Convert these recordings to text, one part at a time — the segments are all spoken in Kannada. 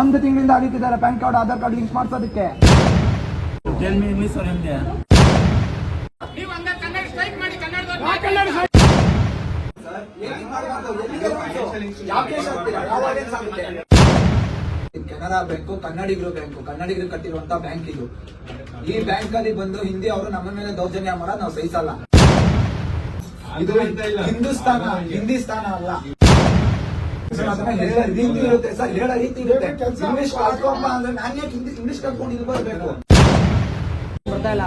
ಒಂದು ತಿಂಗಳಿಂದ ಅಳಿತಿದ್ದಾರೆ pan card Aadhaar card link ಮಾಡ್ಸೋದಕ್ಕೆ. ಮಾಡಿ ಕೆನರಾ ಬ್ಯಾಂಕು ಕನ್ನಡಿಗರು ಬ್ಯಾಂಕು. ಕನ್ನಡಿಗರು ಕಟ್ಟಿರುವಂತ ಬ್ಯಾಂಕ್ ಇದು. ಈ ಬ್ಯಾಂಕ್ ಅಲ್ಲಿ ಬಂದು ಹಿಂದಿ ಅವರು ನಮ್ಮ ಮೇಲೆ ದೌರ್ಜನ್ಯ ಮಾಡೋದು ನಾವು ಸಹಿಸಲ್ಲ. ಇದು ಹಿಂದೂಸ್ತಾನ ಹಿಂದಿಸ್ತಾನ ಅಲ್ಲ. ರೀತಿ ಇರುತ್ತೆ ಸರ್ ಹೇಳೋ ರೀತಿ ಇರುತ್ತೆ ಇಂಗ್ಲಿಷ್ ಕಲ್ತ್ಕೊಂಬ ಅಂದ್ರೆ ನಾನು ಯಾಕೆ ಹಿಂದಿ ಇಂಗ್ಲಿಷ್ ಕಲ್ತ್ಕೊಂಡು ಇಲ್ಲಿ ಬರ್ಬೇಕು ಬರ್ತಾ ಇಲ್ಲ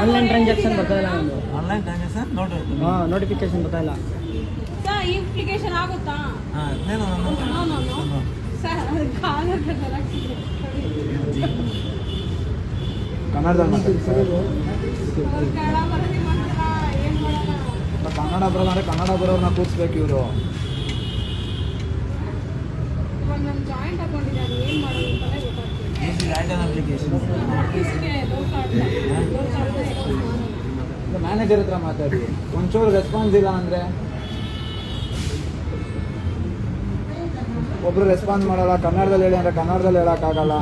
ಆನ್ಲೈನ್ ಟ್ರಾನ್ಸಾಕ್ಷನ್ ಬರ್ತಾ ಇಲ್ಲ ನಮ್ದು ಆನ್ಲೈನ್ ಟ್ರಾನ್ಸಾಕ್ಷನ್ ನೋಡಿ ಹಾಂ ನೋಟಿಫಿಕೇಶನ್ ಬರ್ತಾ ಇಲ್ಲ ಸರ್. ಈ ಅಪ್ಲಿಕೇಶನ್ ಆಗುತ್ತಾ ಹಾಂ నేను ನೋ ನೋ ನೋ ಸರ್ ಅದು ಕಾಲ ಕನ್ನಡದಲ್ಲಿ ಮಾತಾಡಿ ಸರ್ ಕನ್ನಡ ಬರೋ ಕನ್ನಡ ಅಂದ್ರೆ ಕನ್ನಡ ಬರೋರ್ನ ಕೂರಿಸ್ಬೇಕು ಇವರು. ಜಾಯಿಂಟ್ ಅಕೌಂಟ್ ಇದೆ ಅದು ಏನ್ ಮಾಡೋದು ಅಂತಲೇ ಗೊತ್ತಾಗ್ತಿಲ್ಲ. ಮ್ಯಾನೇಜರ್ ಹತ್ರ ಮಾತಾಡಿ. ಒಂಚೂರು ರೆಸ್ಪಾನ್ಸ್ ಇಲ್ಲ ಅಂದ್ರೆ? ಒಬ್ರು ರೆಸ್ಪಾನ್ಸ್ ಮಾಡಲ್ಲ. ಕನ್ನಡದಲ್ಲಿ ಹೇಳಿ ಅಂದ್ರೆ ಕನ್ನಡದಲ್ಲಿ ಹೇಳಕ್ಕಾಗಲ್ಲ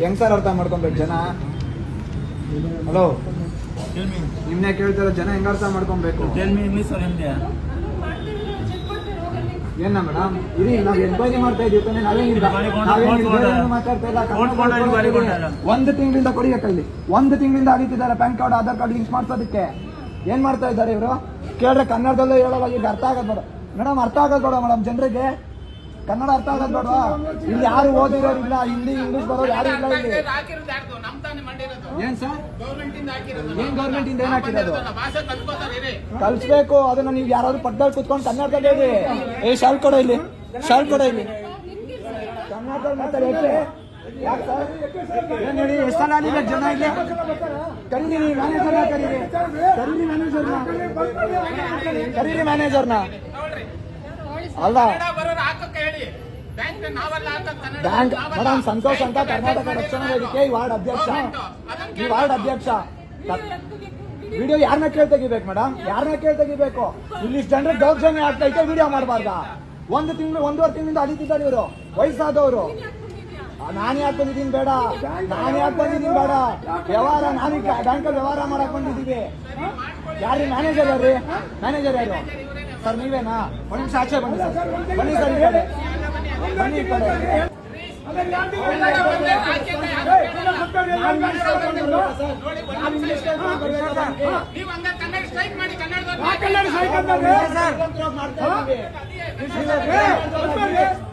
ಹೆಂಗ್ ಸರ್ ಅರ್ಥ ಮಾಡ್ಕೊಬೇಕು ಜನ? ಹಲೋ ಟೆಲ್ ಮಿ ನಿಮ್ನೆ ಕೇಳ್ತಾರ ಜನ ಹೆಂಗ್ ಅರ್ಥ ಮಾಡ್ಕೊಬೇಕು tell me English or Hindi ಏನ ಮೇಡಮ್ ಇಲ್ಲಿ ನಾವು ಎನ್ಕ್ವೈರಿ ಮಾಡ್ತಾ ಇದೀವಿ ತಾನೇ ನಾವೇನಿಲ್ಲ. ಮಾತಾಡ್ತಾ ಇಲ್ಲ. ಒಂದು ತಿಂಗಳಿಂದ ಕೊಡಿಯಕ್ಕಲ್ಲಿ ಒಂದು ತಿಂಗಳಿಂದ ಅರಿತಿದ್ದಾರೆ pan card Aadhaar card link ಮಾಡ್ಸೋದಕ್ಕೆ. ಏನ್ ಮಾಡ್ತಾ ಇದ್ದಾರೆ ಇವರು? ಕೇಳ್ರೆ ಕನ್ನಡದಲ್ಲೇ ಹೇಳೋವಾಗ ಈಗ ಅರ್ಥ ಆಗದ್ ಬೇಡ. ಮೇಡಮ್ ಅರ್ಥ ಆಗದ್ ಬೇಡ ಮೇಡಮ್ ಜನರಿಗೆ. ಕನ್ನಡ ಅರ್ಥ ಆಗದ್ ಬೇಡ ಇಲ್ಲಿ ಯಾರು ಓದಿರೋರಿಲ್ಲ ಹಿಂದಿ ಇಂಗ್ಲಿಷ್ ಬರೋರು ಯಾರು ಇಲ್ಲ ಇಲ್ಲಿ. ಏನ್ ಸರ್? ಇಂದ ಏನ್ ಗೌರ್ಮೆಂಟ್ ಇಂದ ಏನ್ ಹಾಕಿರೋದು? ಕಲ್ಸ್ಬೇಕು ಅದನ್ನ ನೀವು ಯಾರಾದ್ರೂ ಪಟ್ಟದಲ್ಲಿ ಕುತ್ಕೊಂಡು ಕನ್ನಡದಲ್ಲಿ ಹೇಳಿ ಏ ಶಾಲ್ ಕೊಡ ಇಲ್ಲಿ. ಶಾಲ್ ಕೊಡ ಇಲ್ಲಿ. ಮಾತಾಡಿ ಏನ್ ಹೇಳಿ ಎಷ್ಟು ಸಲ ಅಲಿಬೇಕು ಜನ ಇಲ್ಲಿ? ಕರೀರಿ ಮ್ಯಾನೇಜರ್ನ ಕರೀರಿ. ಕರೀರಿ ಮ್ಯಾನೇಜರ್ನ ಕರೀರಿ ಮ್ಯಾನೇಜರ್ನ ಅಲ್ಲ. ಬ್ಯಾಂಕ್ ಮೇಡಮ್ ಸಂತೋಷ್ ಅಂತ ಕರ್ನಾಟಕ ರಕ್ಷಣಾ ವೇದಿಕೆ ಈ ವಾರ್ಡ್ ಅಧ್ಯಕ್ಷ. ಈ ವಾರ್ಡ್ ಅಧ್ಯಕ್ಷ. ವಿಡಿಯೋ ಯಾರನ್ನ ಕೇಳಿ ತೆಗಿಬೇಕು ಮೇಡಮ್? ಯಾರನ್ನ ಕೇಳಿ ತೆಗಿಬೇಕು? ಇಲ್ಲಿ ಜನರಿಗೆ ದೌರ್ಜನ್ಯ ಆಗ್ತೈತೆ ವಿಡಿಯೋ ಮಾಡಬಾರ್ದ? ಒಂದು ತಿಂಗಳು ಒಂದೂವರೆ ತಿಂಗಳಿಂದ ಅಲಿತಿದ್ದಾರೆ ಇವರು. ವಯಸ್ಸಾದವರು. ನಾನು ಯಾಕೆ ಬಂದಿದ್ದೀನಿ ಬೇಡ. ನಾನು ಯಾಕೆ ಬಂದಿದ್ದೀನಿ ಬೇಡ. ವ್ಯವಹಾರ ನಾನು ಬ್ಯಾಂಕ್ ವ್ಯವಹಾರ ಮಾಡಕ್ ಬಂದಿದ್ದೀವಿ. ಯಾರು ಮ್ಯಾನೇಜರ್ ಯಾರು ಮ್ಯಾನೇಜರ್ ಯಾರು? ಸರ್ ನೀವೇನಾ? ಒಂದು ನಿಮಿಷ ಆಚೆ ಬನ್ನಿ ಸರ್. ಬನ್ನಿ ಸರ್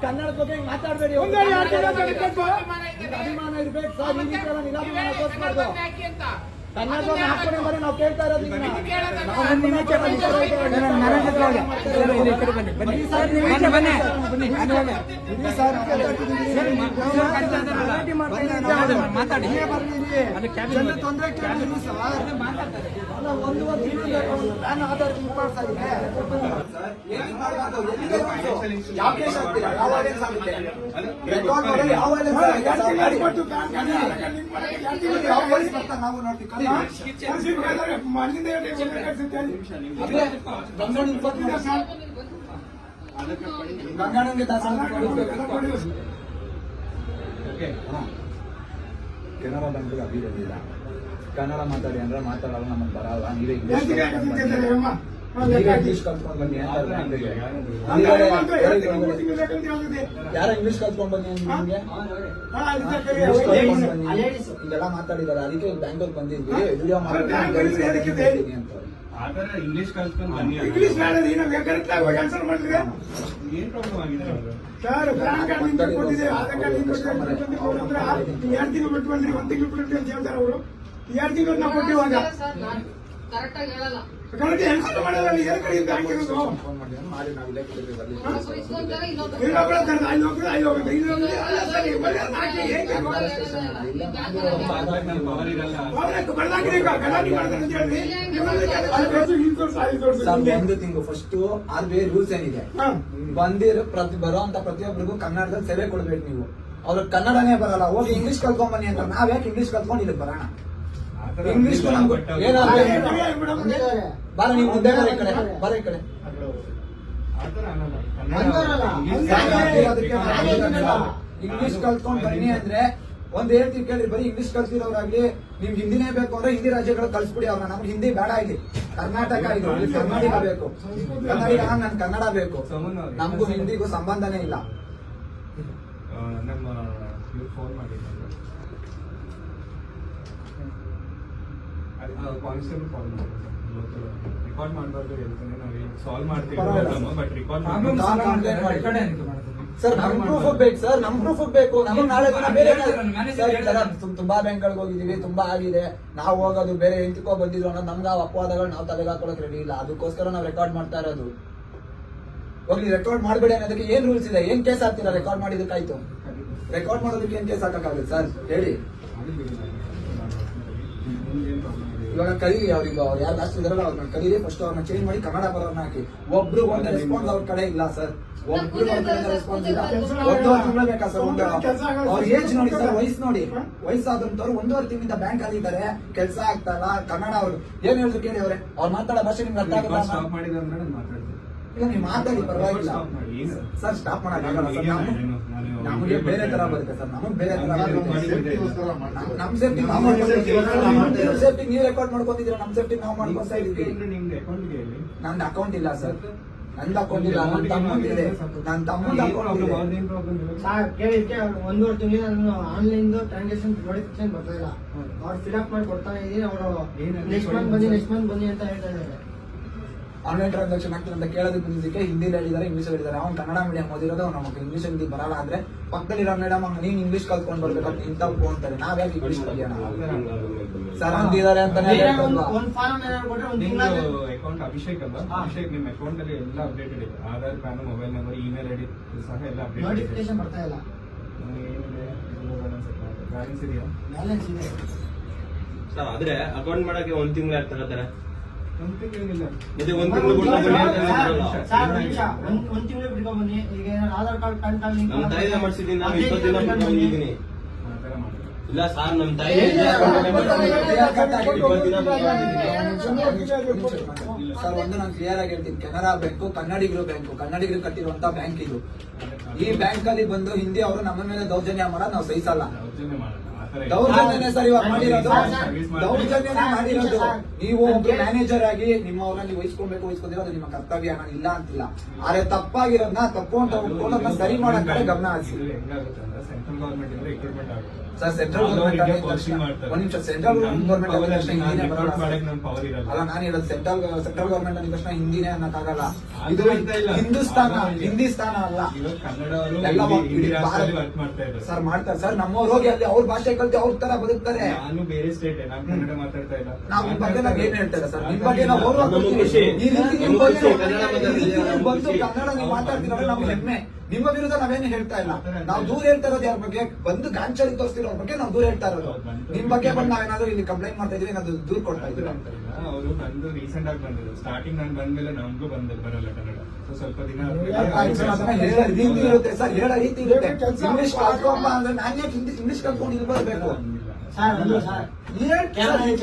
ಕನ್ನಡ ಬಗ್ಗೆ ಮಾತಾಡಬೇಡಿ ಅಭಿಮಾನ ಇರ್ಬೇಕು ಸರ್. ನಿರಾಭಿಮಾನ ನಾವು ಕೇಳ್ತಾ ಇರೋದು. ಮಾತಾಡಿ. ತೊಂದ್ರೆ ಕೇಳಿದ್ರು ಸರ್. ಒಂದು ಪ್ಲಾನ್ ಆಧಾರ್? ಎಲ್ಲಿಗೆ ಬಂತು? ಯಾವ ಕೇಸ್ ಆಗ್ತೀರಾ ಯಾವ ಆಡಿಯನ್ಸ್ ಆಗುತ್ತೆ? ಹಾ. ಕೆನರಾ ಬ್ಯಾಂಕ್ ಅಭಿವೃದ್ಧಿ ಇಲ್ಲ ಕನ್ನಡ ಮಾತಾಡಿ ಅಂದ್ರೆ ಮಾತಾಡಲ್ಲ ನಮಗೆ ಬರಲ್ಲ ನೀವೇ ಇಂಗ್ಲಿಷ್ ಕಲ್ತ್ಕೊಂಡ್ ಬನ್ನಿ. ಯಾರ ಇಂಗ್ಲಿಷ್ ಕಲ್ತ್ಕೊಂಡ್ ನಿಮ್ಗೆ ಇದೆಲ್ಲ ಮಾತಾಡಿದಾರೆ ಅದಕ್ಕೆ ಬ್ಯಾಂಕ್ ಬಂದಿದ್ವಿ. ವಿಡಿಯೋ ಮಾಡ್ತೀನಿ ಅಂತ. ಆದರೆ ಇಂಗ್ಲಿಷ್ ಕಲ್ತ್ಕೊಂಡು ಬನ್ನಿ ಇಂಗ್ಲಿಷ್ ಕರೆಕ್ಟ್ ಆಗಿ ಆನ್ಸರ್ ಮಾಡಿದ್ರೆ ಏನ್ ಪ್ರಾಬ್ಲಮ್ ಆಗಿದೆ ಸರ್ ಬ್ಯಾಂಕ್ ಕಾರ್ಡ್ ನಿಮ್ಗೆ ಕೊಟ್ಟಿದೆ ಆಧಾರ್ ಕಾರ್ಡ್ ನಿಮ್ಗೆ ಕೊಟ್ಟಿದೆ ಕೊಟ್ಟಿದ್ರೆ ಎರಡು ತಿಂಗಳು ಬಿಟ್ಟು ಬಂದ್ರಿ. ಒಂದು ತಿಂಗಳು ಬಿಟ್ಟು ಅಂತ ಹೇಳ್ತಾರೆ ಅವರು. ಎರಡು ತಿಂಗಳು ನಾವು ಕೊಟ್ಟಿವಾಗ. ಕರೆಕ್ಟಾಗಿ ಹೇಳಲ್ಲ ಕಡೆ ಬ್ಯಾಂಕ್ ಇರೋದು ಫೋನ್ ಮಾಡಿ ಮಾಡಿ ನಾವು ಇಲ್ಲೇ ಇಸ್ಕೊಂತಾರೆ ಹೋಗ್ರೆ ಅಲ್ಲ ಸರ್ ಬರೀ ಗಲಾಟೆ ಮಾಡ್ತಾರೆ ಅಂತ ಹೇಳಿ ಅಲ್ಲಿ ತೋರ್ಸು, ಅಲ್ಲಿ ತೋರ್ಸು, ಸರ್ ಒಂದು ತಿಂಗಳು first R B I rules ಏನಿದೆ. ಬಂದಿರೋ ಪ್ರತಿ ಬರೋಂತ ಪ್ರತಿಯೊಬ್ಬರಿಗೂ ಕನ್ನಡದಲ್ಲಿ ಸೇವೆ ಕೊಡ್ಬೇಕು ನೀವು ಅವ್ರಿಗೆ ಕನ್ನಡನೇ ಬರಲ್ಲ ಹೋಗಿ ಇಂಗ್ಲಿಷ್ ಕಲ್ತ್ಕೊಂಡ್ ಬನ್ನಿ ಅಂತ ನಾವ್ ಯಾಕೆ ಇಂಗ್ಲಿಷ್ ಕಲ್ತ್ಕೊಂಡು ಇಲ್ಲಿ ಬರೋಣ ಇಂಗ್ಲಿಷ್ ಬಾರ ನೀವು ಮುಂದೆ ಬರ ಈ ಕಡೆ ಬರ ಈ ಕಡೆ. ಇಂಗ್ಲಿಷ್ ಕಲ್ತ್ಕೊಂಡ್ ಬನ್ನಿ ಅಂದ್ರೆ ಒಂದ್ ಹೇಳ್ತೀವಿ ಕೇಳಿ ಬರೀ ಇಂಗ್ಲಿಷ್ ಕಲ್ತಿರೋರಾಗ್ಲಿ ನಿಮ್ಗೆ ಹಿಂದಿನೇ ಬೇಕು ಅಂದ್ರೆ ಹಿಂದಿ ರಾಜ್ಯಗಳು ಕಲ್ಸ್ಬಿಡಿ ಅವ್ರನ್ನ. ನಮ್ಗೆ ಹಿಂದಿ ಬೇಡ ಇಲ್ಲಿ. ಕರ್ನಾಟಕ ಇದು. ಕನ್ನಡ ಕನ್ನಡಿಗ ಬೇಕು. ಕನ್ನಡಿಗ ನನ್ ಕನ್ನಡ ಬೇಕು. ನಮಗೂ ಹಿಂದಿಗೂ ಸಂಬಂಧನೇ ಇಲ್ಲ. ನಮ್ಮ ಫೋನ್ ಮಾಡಿದ್ರು ಕಾನ್ಸ್ಟೇಬಲ್ ಫೋನ್ ಮಾಡಿದ್ರು ರೆಕಾರ್ಡ್ ಮಾಡಬಾರ್ದು ಹೇಳ್ತಾನೆ. ನಾವು ಸಾಲ್ವ್ ಮಾಡ್ತೀವಿ. ಬಟ್ ರೆಕಾರ್ಡ್ ಸರ್ ನಮ್ ಪ್ರೂಫ್ ಬೇಕು ಸರ್. ನಮ್ ಪ್ರೂಫ್ ಬೇಕು. ನಮಗೆ ನಾಳೆ ದಿನ ಬೇರೆ ತುಂಬಾ ಬ್ಯಾಂಕ್ಗಳಿಗೆ ಹೋಗಿದೀವಿ ತುಂಬಾ ಆಗಿದೆ. ನಾವು ಹೋಗೋದು ಬೇರೆ ಎಂತಕೋ ಬಂದಿದ್ರು ಅನ್ನೋದು ನಮ್ಗೆ ಆ ಅಪವಾದಗಳು ನಾವು ತಲೆಗೆ ಹಾಕೊಳಕ್ ರೆಡಿ ಇಲ್ಲ. ಅದಕ್ಕೋಸ್ಕರ ನಾವು ರೆಕಾರ್ಡ್ ಮಾಡ್ತಾ ಇರೋದು. ಹೋಗ್ಲಿ ರೆಕಾರ್ಡ್ ಮಾಡಬೇಡಿ ಅನ್ನೋದಕ್ಕೆ ಏನ್ ರೂಲ್ಸ್ ಇದೆ? ಏನ್ ಕೇಸ್ ಹಾಕ್ತೀರಾ ರೆಕಾರ್ಡ್ ಮಾಡಿದಕ್ಕಾಯ್ತು ರೆಕಾರ್ಡ್ ಮಾಡೋದಕ್ಕೆ ಏನ್ ಕೇಸ್ ಹಾಕಕ್ಕಾಗುತ್ತೆ? ಸರ್ ಹೇಳಿ. ಇವಾಗ ಕಲಿ ಅವ್ರಿಗೆ ಅವ್ರು ಯಾರು ಜಾಸ್ತಿ ಇದಾರಲ್ಲ ಅವ್ರನ್ನ ಕಲೀಲಿ ಫಸ್ಟ್ ಅವ್ರನ್ನ ಚೇಂಜ್ ಮಾಡಿ ಕನ್ನಡ ಬರೋರ್ನ ಹಾಕಿ. ಒಬ್ರು ಒಂದು ರೆಸ್ಪಾನ್ಸ್ ಅವ್ರ ಕಡೆ ಇಲ್ಲ ಸರ್ ಒಬ್ರು ರೆಸ್ಪಾನ್ಸ್ ಇಲ್ಲ. ಒಂದೂವರೆ ತಿಂಗಳು ಬೇಕಾ ಸರ್ ಒಂದು ಅವ್ರ ಏಜ್ ನೋಡಿ ಸರ್ ವಯಸ್ಸು ನೋಡಿ. ವಯಸ್ಸಾದಂತವ್ರು ಒಂದೂವರೆ ತಿಂಗಳಿಂದ ಬ್ಯಾಂಕ್ ಅಲ್ಲಿ ಇದ್ದಾರೆ. ಕೆಲಸ ಆಗ್ತಾರ ಕನ್ನಡ ಅವ್ರು. ಏನ್ ಹೇಳಿದ್ರು ಕೇಳಿ ಅವ್ರೆ? ಅವ್ರು ಮಾತಾಡೋ ಭಾಷೆ ನಿಮ್ಗೆ ಅರ್ಥ ಆಗಲ್ಲ ಸ್ಟಾಪ್ ಮಾಡಿದ್ರೆ ಮಾತಾಡ್ತೀನಿ. ಇಲ್ಲ ನೀವು ಮಾತಾಡಿ ಪರವಾಗಿಲ್ಲ. ಸರ್ ಸ್ಟಾಪ್ ಮಾಡಕ್ಕಾಗಲ್ಲ ಸರ್ ನಮ್ಗೆ- ನಮಗೆ ಬೇರೆ ತರ ಬರುತ್ತೆ ಸರ್. ನಮಗ್ ಬೇರೆ ತರ ನಾನು ಬರುತ್ತೆ. ಮಾಡಿದ್ದೆ. ನಮ್- ನಮ್ ಸೇಫ್ಟಿ ನಾವು ನಮ್ ಸೇಫ್ಟಿ ನೀವು ರೆಕಾರ್ಡ್ ಮಾಡ್ಕೊಂಡಿದ್ದೀರಾ ನಮ್ ಸೇಫ್ಟಿ ನಾವು ಮಾಡ್ಕೊತಾ ಇದೀವಿ ನಂದು ಅಕೌಂಟ್ ಇಲ್ಲ ಸರ್. ನಂದು ಅಕೌಂಟ್ ಇಲ್ಲ. ನನ್ನ ತಮ್ಮಂದು ಇದೆ. ನನ್ನ ತಮ್ಮಂದು ಅಕೌಂಟ್ ಇದೆ ಒಂದೂವರೆ ತಿಂಗಳಿಂದ ನಾನು ಆನ್ಲೈನ್ ಟ್ರಾನ್ಸಾಕ್ಷನ್ ನೋಟಿಫಿಕೇಶನ್ ಬರ್ತಾ ಇಲ್ಲ. ಅವ್ರು ಫಿಲ್ ಮಾಡಿ ಕೊಡ್ತಾ ಇದೀನಿ. ಅವರು ನೆಕ್ಸ್ಟ್ ಮಂತ್ ಬನ್ನಿ ನೆಕ್ಸ್ಟ್ ಮಂತ್ ಬನ್ನಿ ಅಂತ ಹೇಳ್ತಾ ಇದ್ದಾರೆ. ಆನ್ಲೈನ್ ಟ್ರಾನ್ಸಾಕ್ಷನ್ ಆಗ್ತದೆ ಅಂತ ಕೇಳೋದಕ್ಕೆ ಬಂದಿದ್ದಕ್ಕೆ ಹಿಂದಿಲಿ ಹೇಳಿದ್ದಾರೆ ಇಂಗ್ಲೀಷ್ ಹೇಳಿದ್ದಾರೆ. ಅವ್ನು ಕನ್ನಡ ಮೀಡಿಯಂ ಓದಿರೋದು ಅವ್ನು ನಮಗೆ ಇಂಗ್ಲೀಷ್ ಹಿಂದಿ ಬರಲ್ಲ ಅಂದ್ರೆ ಪಕ್ಕದಲ್ಲಿರೋ ಮೇಡಮ್ ನೀನ್ ಇಂಗ್ಲೀಷ್ ಕಲ್ತ್ಕೊಂಡ್ ಬರ್ಬೇಕಂತ ಫೋನ್ ಅಂತಾರೆ. ನಾವ್ಯಾಕೆ ಇಂಗ್ಲಿಷ್ ಕಲಿಯೋಣ ಸರ್ ಅಂದಿದ್ದಾರೆ ಅಂತಾನೆ ಅಕೌಂಟ್ ಅಭಿಷೇಕ್ ಅಲ್ಲ ಅಭಿಷೇಕ್ ನಿಮ್ಮ ಅಕೌಂಟ್ ಅಲ್ಲಿ ಎಲ್ಲ ಅಪ್ಡೇಟೆಡ್ ಇದೆ. Aadhaar card mobile number email ID ಸಹ ಎಲ್ಲ ಅಪ್ಡೇಟ್ ನೋಟಿಫಿಕೇಶನ್ ಬರ್ತಾ ಇಲ್ಲ. ಬ್ಯಾಲೆನ್ಸ್ ಇದೆಯಾ? ಬ್ಯಾಲೆನ್ಸ್ ಇದೆ. ಸರ್ ಆದ್ರೆ ಅಕೌಂಟ್ ಮಾಡಕ್ಕೆ ಒಂದ್ ತಿಂಗಳು ಇರ್ತಾರೆ ತಗೋತಾರೆ? ಒಂದ್ ತಿಂಗಳು ಬನ್ನಿ. ಈಗ ಆಧಾರ್ ಕಾರ್ಡ್ ಪ್ಯಾನ್ ಕಾರ್ಡ್ ನಮ್ಮ ನಾನು ಇಪ್ಪತ್ತು ದಿನ ಬಂದಿದ್ದೀನಿ ಮಾಡಿ ಇಲ್ಲ ಸರ್ ನಮ್ಮ ತಾಯಿ. ಇಪ್ಪತ್ತು ದಿನ ಸರ್ ಒಂದು ನಾನು ಕ್ಲಿಯರ್ ಆಗಿ ಹೇಳ್ತೀನಿ ಕೆನರಾ ಬ್ಯಾಂಕು ಕನ್ನಡಿಗರು ಬ್ಯಾಂಕು. ಕನ್ನಡಿಗರು ಕಟ್ಟಿರುವಂತ ಬ್ಯಾಂಕ್ ಇದು. ಈ ಬ್ಯಾಂಕ್ ಅಲ್ಲಿ ಬಂದು ಹಿಂದಿ ಅವರು ನಮ್ಮ ಮೇಲೆ ದೌರ್ಜನ್ಯ ಮಾಡೋದು ನಾವು ಸಹಿಸಲ್ಲ. ದೌರ್ಜನ್ಯ ಮಾಡಲ್ಲ ಆ ಥರ ಇಲ್ಲ. ದೌರ್ಜನ್ಯ ಸರ್ ಇವಾಗ ಮಾಡಿರೋದು ದೌರ್ಜನ್ಯನೇ ಮಾಡಿರೋದು. ನೀವು ಒಬ್ರು ಮ್ಯಾನೇಜರ್ ಆಗಿ ನಿಮ್ಮವ್ರನ್ನ ನೀವು ವಹಿಸ್ಕೊಬೇಕು ವಹಿಸ್ಕೊಂಡಿರೋದು ನಿಮ್ಮ ಕರ್ತವ್ಯ ನಾನು ಇಲ್ಲ ಅಂತಿಲ್ಲ. ಆದ್ರೆ ತಪ್ಪಾಗಿರೋದನ್ನ ತಪ್ಪು ಅಂತ ಒಪ್ಕೊಂಡು ಅದನ್ನ ಸರಿ ಮಾಡೋ ಕಡೆ ಗಮನ ಹರಿಸಿ. ಸೆಂಟ್ರಲ್ ಗವರ್ಮೆಂಟ್ ಇಂದ ರಿಕ್ರೂಟ್ಮೆಂಟ್ ಆಗುತ್ತೆ. Sir central government. ಒಂದ್ ನಿಮಿಷ ಸೆಂಟ್ರಲ್ ಗೌರ್ಮೆಂಟ್ ಅಲ್ಲಿ ನಾನು ಹೇಳೋದು ಸೆಂಟ್ರಲ್ ಸೆಂಟ್ರಲ್ ಗೌರ್ಮೆಂಟ್ ಅಂದ ತಕ್ಷಣ ಹಿಂದಿನೇ ಅನ್ನಕ್ಕಾಗಲ್ಲ. ಇದು ಹಿಂದೂಸ್ತಾನ ಇಲ್ಲ. ಹಿಂದಿಸ್ತಾನ ಅಲ್ಲ. ಕನ್ನಡವರು ಎಲ್ಲ ಸರ್ ಮಾಡ್ತಾರೆ. ಸರ್ ನಮ್ಮವ್ರು ಹೋಗಿ ಅಲ್ಲಿ ಅವ್ರ ಭಾಷೆ ಕಲ್ತು ಅವ್ರ ತರ ಬದುಕ್ತಾರೆ. ನಾನು ಬೇರೆ ಸ್ಟೇಟ್ ನಾನು ಕನ್ನಡ ಮಾತಾಡ್ತಾ ಇಲ್ಲ. ನಾವು ನಿಮ್ ಬಗ್ಗೆ ನಾವು ಏನ್ ಹೇಳ್ತಾರೆ ಸರ್? ನಿಮ್ ಬಗ್ಗೆ ನಾವು ಗೌರವ ಕೊಡ್ತೀವಿ. ಖುಷಿ. ಈ ರೀತಿ ನಿಮ್ ಬಂದು ಕನ್ನಡ ನೀವು ಮಾತಾಡ್ತೀರ ನಮ್ಗೆ ಹೆಮ್ಮೆ. ನಿಮ್ಮ ವಿರುದ್ಧ ನಾವೇನು ಹೇಳ್ತಾ ಇಲ್ಲ. ನಾವು ದೂರ ಹೇಳ್ತಾ ಇರೋದು ಯಾರ ಬಗ್ಗೆ? ಬಂದು ಗಾಂಚಲಿ ತೋರಿಸ್ತಿರೋ ಬಗ್ಗೆ ನಾವು ದೂರ ಹೇಳ್ತಾ ಇರೋದು. ನಿಮ್ ಬಗ್ಗೆ ಬಂದು ನಾವೇನಾದ್ರೂ ಇಲ್ಲಿ ಕಂಪ್ಲೇಂಟ್ ಮಾಡ್ತಾ ಇದೀವಿ ಏನಾದ್ರು ದೂರ ಕೊಡ್ತಾ ಇದ್ರು? ಅವರು ಬಂದು ರೀಸೆಂಟ್ ಆಗಿ ಬಂದಿದ್ರು. ಸ್ಟಾರ್ಟಿಂಗ್ ನಾನು ಬಂದ್ಮೇಲೆ ನಮಗೂ ಬಂದ ಬರಲ್ಲ ಕನ್ನಡ. ಸೊ ಸ್ವಲ್ಪ ದಿನ ರೀತಿ ಇರುತ್ತೆ ಸರ್ ಹೇಳೋ ರೀತಿ ಇರುತ್ತೆ. ಇಂಗ್ಲಿಷ್ ಕಲ್ತ್ಕೊಂಬ ಅಂದ್ರೆ ನಾನು ಯಾಕೆ ಹಿಂದಿ ಇಂಗ್ಲಿಷ್ ಕಲ್ತ್ಕೊಂಡು ಇಲ್ಲಿ ಬರ್ಬೇಕು?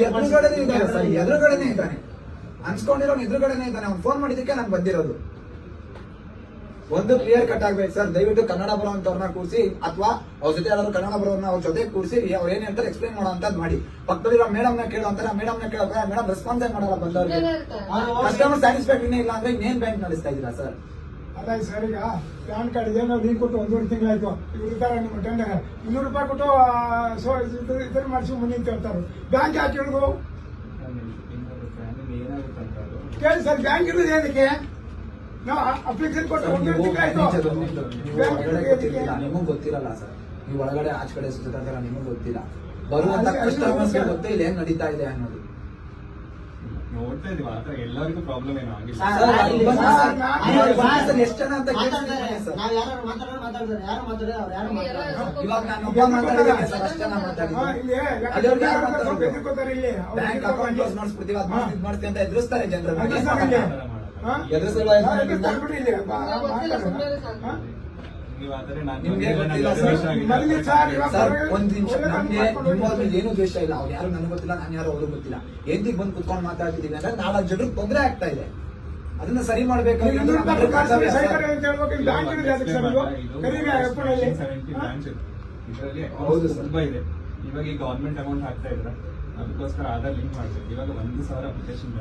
ಎದುರುಗಡೆನೇ ಇದ್ದಾನೆ ಸರ್ ಎದುರುಗಡೆನೆ ಇದ್ದಾನೆ ಅನ್ಸ್ಕೊಂಡಿರೋನು ಎದುರುಗಡೆನೇ ಇದ್ದಾನೆ. ಅವ್ನು ಫೋನ್ ಮಾಡಿದಕ್ಕೆ ನಾನು ಬಂದಿರೋದು. ಒಂದು ಕ್ಲಿಯರ್ ಕಟ್ ಆಗ್ಬೇಕು ಸರ್ ದಯವಿಟ್ಟು ಕನ್ನಡ ಬರುವಂತವ್ರನ್ನ ಕೂರಿಸಿ ಅಥವಾ ಅವ್ರ ಜೊತೆ ಯಾರಾದ್ರು ಕನ್ನಡ ಬರೋರ್ನ ಅವ್ರ ಜೊತೆ ಕೂರಿಸಿ ಅವ್ರು ಏನ್ ಹೇಳ್ತಾರೆ ಎಕ್ಸ್ಪ್ಲೈನ್ ಮಾಡೋ ಅಂತ ಮಾಡಿ. ಪಕ್ಕದಲ್ಲಿರೋ ಮೇಡಮ್ನ ಕೇಳೋ ಅಂತಾರೆ. ಮೇಡಮ್ನ ಕೇಳೋ ಮೇಡಮ್ ರೆಸ್ಪಾನ್ಸ್ ಏನ್ ಮಾಡಲ್ಲ ಬಂದವ್ರಿಗೆ? ಕಸ್ಟಮರ್ ಸ್ಯಾಟಿಸ್ಫ್ಯಾಕ್ಷನ್ ಇಲ್ಲ ಅಂದ್ರೆ ಇನ್ನೇನ್ ಬ್ಯಾಂಕ್ ನಡೆಸ್ತಾ ಇದೀರಾ ಸರ್ ಅಲ್ಲ ಸರ್ ಈಗ ಪ್ಯಾನ್ ಕಾರ್ಡ್ ಇದೆ ನಾವು ಲೀಕ್ ಕೊಟ್ಟು ಒಂದೂವರೆ ತಿಂಗಳಾಯ್ತು. ಇವ್ರು ಇರ್ತಾರೆ ನಿಮ್ಮ ಟೆಂಡರ್ ಇನ್ನೂರು ರೂಪಾಯಿ ಕೊಟ್ಟು ಸೊ ಇದನ್ನ ಮಾಡಿಸಿ ಮುಂದೆ ಅಂತ ಹೇಳ್ತಾರೆ. ಬ್ಯಾಂಕ್ ಯಾಕೆ ಹೇಳಿದ್ರು ಕೇಳಿ ಸರ್ ಬ್ಯಾಂಕ್ ಇರೋದು ಏನಕ್ಕೆ? ನಾವು ಅಪ್ಲಿಕೇಶನ್ ಕೊಟ್ಟು ಒಂದೂವರೆ ತಿಂಗಳಾಯ್ತು ನೀವು ಒಳಗಡೆ ಗೊತ್ತಿರಲಿಲ್ಲ ನಿಮಗ್ ಗೊತ್ತಿರಲ್ಲ ಸರ್. ನೀವು ಒಳಗಡೆ ಆಚೆ ಕಡೆ ಸುತ್ತಾರ ನಿಮಗೂ ಗೊತ್ತಿಲ್ಲ. ಬರುವಂತ ಕಸ್ಟಮರ್ಸ್ ಗೊತ್ತೇ ಇಲ್ಲ ಏನ್ ನಡೀತಾ ಇದೆ ಅನ್ನೋದು. ನೋಡ್ತಾ ಇದೀವಿ ಆತರ ಎಲ್ಲರಿಗೂ ಪ್ರಾಬ್ಲಮ್ ಏನೋ ಆಗಿಲ್ಲ. ಎಷ್ಟು ಜನ ಅಂತ. ನಾವ್ ಯಾರು ಮಾತಾಡೋರು ಮಾತಾಡ್ತಾರೆ ಯಾರು ಅವ್ರು ಯಾರು ಇವಾಗ ನಾನು ಒಬ್ಬ ಸರ್ ಅಷ್ಟೇ ಬ್ಯಾಂಕ್ ಅಕೌಂಟ್ ಕ್ಲೋಸ್ ಮಾಡಿಸ್ಬಿಡ್ತೀವಿ ಅದ್ ಮಾಡ್ತೀವಿ ಅಂತ ಎದುರಿಸ್ತಾರೆ ಜನರನ್ನ ಏನ್ ಒಂದ್ ನಿಮಿಷ. ನಮ್ಗೆ ದ್ವೇಷ ಇಲ್ಲ. ಅವ್ರು ಯಾರು ನನಗೆ ಗೊತ್ತಿಲ್ಲ ನಾನು ಯಾರು ಅವ್ರಿಗೆ ಗೊತ್ತಿಲ್ಲ. ಎಂದಿಗೆ ಬಂದು ಕುತ್ಕೊಂಡು ಮಾತಾಡ್ತಿದೀವಿ ಅಂದ್ರೆ ನಾಲ್ಕು ಜನರಿಗೆ ತೊಂದರೆ ಆಗ್ತಾ ಇದೆ. ಅದನ್ನ ಸರಿ ಮಾಡ್ಬೇಕು ಹೌದು ಸರ್. ತುಂಬಾ ಇದೆ. ಇವಾಗ ಈ ಗವರ್ಮೆಂಟ್ ಅಮೌಂಟ್ ಹಾಕ್ತಾ ಇದ್ರ. ಅದಕ್ಕೋಸ್ಕರ ಆಧಾರ್ ಲಿಂಕ್ ಮಾಡ್ಬೇಕು ಇವಾಗ ಒಂದು ಸಾವಿರ ಅಪ್ಲಿಕೇಶನ್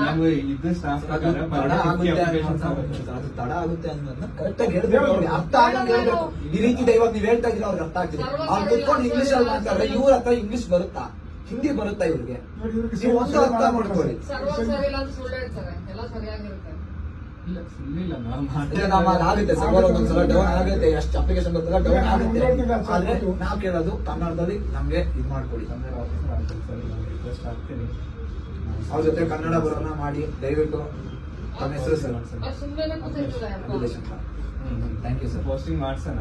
ನಾವು ಇದ್ದ ಸ್ಟಾಫ್ ಅದು ತಡ ಆಗುತ್ತೆ ಅನ್ನೋದನ್ನ- ಅದು ತಡ ಆಗುತ್ತೆ ಅನ್ನೋದನ್ನ ಕರೆಕ್ಟ್ ಆಗಿ ಹೇಳ್ಬೇಕು ಅರ್ಥ ಆಗಂಗ್ ಹೇಳ್ಬೇಕು. ಈ ರೀತಿ ಇದೆ ಇವಾಗ ನೀವ್ ಹೇಳ್ತಾ ಇದ್ರೆ ಅವ್ರಿಗೆ ಅರ್ಥ ಆಗ್ತಿದೆ. ಅವ್ರು ಕುತ್ಕೊಂಡು ಇಂಗ್ಲಿಷ್ ಅಲ್ಲಿ ಮಾತಾಡ್ರೆ ಇವ್ರ ಹತ್ರ ಇಂಗ್ಲಿಷ್ ಬರುತ್ತಾ? ಹಿಂದಿ ಬರುತ್ತಾ ಇವ್ರಿಗೆ? ನೀವು ಒಂದು ಅರ್ಥ ಮಾಡ್ಕೊಳ್ಳಿ. ಆಗುತ್ತೆ ಸರ್ವರ್ ಒಂದೊಂದ್ಸಲ ಡೌನ್ ಆಗುತ್ತೆ ಎಷ್ಟು ಅಪ್ಲಿಕೇಶನ್ ಡೌನ್ ಆಗುತ್ತೆ. ಆದ್ರೆ ನಾವು ಕೇಳೋದು ಕನ್ನಡದಲ್ಲಿ ನಮ್ಗೆ ಇದು ಮಾಡ್ಕೊಡಿ. ರಿಕ್ವೆಸ್ಟ್ ಆಗ್ತೀನಿ ಅವ್ರ ಜೊತೆ ಕನ್ನಡ ಬರೋಣ ಮಾಡಿ ದಯವಿಟ್ಟು ತಮ್ಮ ಹೆಸರು sir. Thank you sir posting ಮಾಡ್ಸೋಣ.